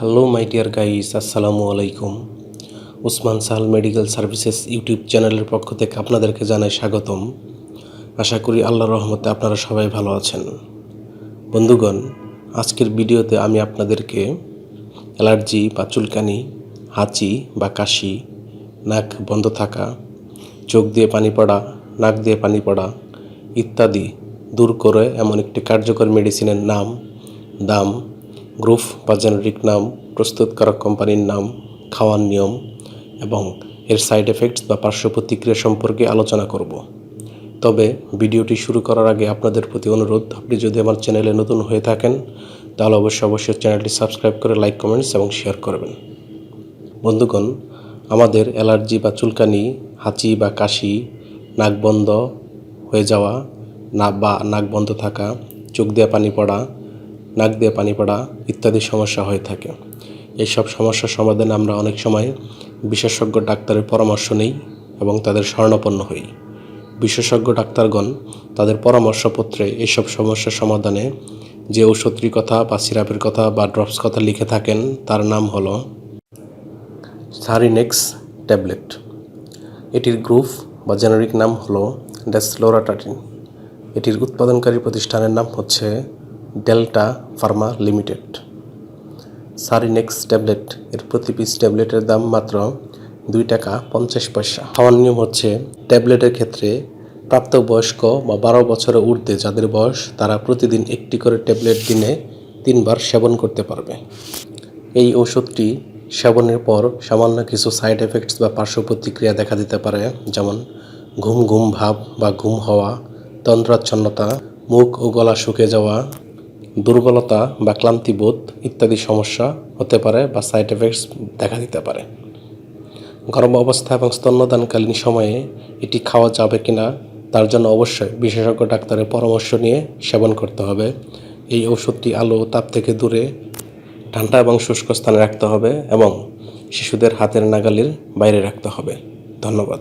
Hello my dear guys আসসালামু আলাইকুম Usman Sahal medical services YouTube চ্যানেলের পক্ষ থেকে আপনাদেরকে জানাই স্বাগতম। আশা করি আল্লাহর রহমতে আপনারা সবাই ভালো আছেন। বন্ধুগণ, আজকের ভিডিওতে আমি আপনাদেরকে অ্যালার্জি বা চুলকানি, হাঁচি বা কাশি, নাক বন্ধ থাকা, চোখ দিয়ে পানি পড়া, নাক দিয়ে পানি পড়া ইত্যাদি দূর করে এমন একটি কার্যকর মেডিসিনের নাম দাম গ্রুপ বা জেনারিক নাম, প্রস্তুতকারক কোম্পানির নাম, খাওয়ার নিয়ম এবং এর সাইড এফেক্টস বা পার্শ্ব প্রতিক্রিয়া সম্পর্কে আলোচনা করব। তবে ভিডিওটি শুরু করার আগে আপনাদের প্রতি অনুরোধ, আপনি যদি আমার চ্যানেলে নতুন হয়ে থাকেন, তাহলে অবশ্যই অবশ্যই চ্যানেলটি সাবস্ক্রাইব করে লাইক, কমেন্টস এবং শেয়ার করবেন। বন্ধুগণ, আমাদের অ্যালার্জি বা চুলকানি, হাঁচি বা কাশি, নাক বন্ধ হয়ে যাওয়া, না বা নাক বন্ধ থাকা, চোখ দিয়ে পানি পড়া নাক দিয়ে পানি পড়া ইত্যাদি সমস্যা হয়ে থাকে। এইসব সমস্যার সমাধানে আমরা অনেক সময় বিশেষজ্ঞ ডাক্তারের পরামর্শ নেই এবং তাদের শরণাপন্ন হই। বিশেষজ্ঞ ডাক্তারগণ তাদের পরামর্শপত্রে এইসব সমস্যার সমাধানে যে ঔষধটির কথা বা সিরাপের কথা বা ড্রপস কথা লিখে থাকেন, তার নাম হলো সারিনেক্স ট্যাবলেট। এটির গ্রুপ বা জেনারিক নাম হলো ডেসলোরাটাটিন। এটির উৎপাদনকারী প্রতিষ্ঠানের নাম হচ্ছে ডেল্টা ফার্মা লিমিটেড। সারিনেক্স ট্যাবলেট, এর প্রতি পিস ট্যাবলেটের দাম মাত্র দুই টাকা পঞ্চাশ পয়সা। খাওয়ার নিয়ম হচ্ছে, ট্যাবলেটের ক্ষেত্রে প্রাপ্তবয়স্ক বা বারো বছরের ঊর্ধ্বে যাদের বয়স, তারা প্রতিদিন একটি করে ট্যাবলেট দিনে তিনবার সেবন করতে পারবে। এই ওষুধটি সেবনের পর সামান্য কিছু সাইড এফেক্টস বা পার্শ্ব প্রতিক্রিয়া দেখা দিতে পারে, যেমন ঘুম ঘুম ভাব বা ঘুম হওয়া, তন্দ্রাচ্ছন্নতা, মুখ ও গলা শুকে যাওয়া দুর্বলতা বা ক্লান্তিবোধ ইত্যাদি সমস্যা হতে পারে বা সাইড এফেক্টস দেখা দিতে পারে। গরম অবস্থা এবং স্তন্যদানকালীন সময়ে এটি খাওয়া যাবে কি না তার জন্য অবশ্যই বিশেষজ্ঞ ডাক্তারের পরামর্শ নিয়ে সেবন করতে হবে। এই ঔষধটি আলো তাপ থেকে দূরে, ঠান্ডা এবং শুষ্ক স্থানে রাখতে হবে এবং শিশুদের হাতের নাগালের বাইরে রাখতে হবে। ধন্যবাদ।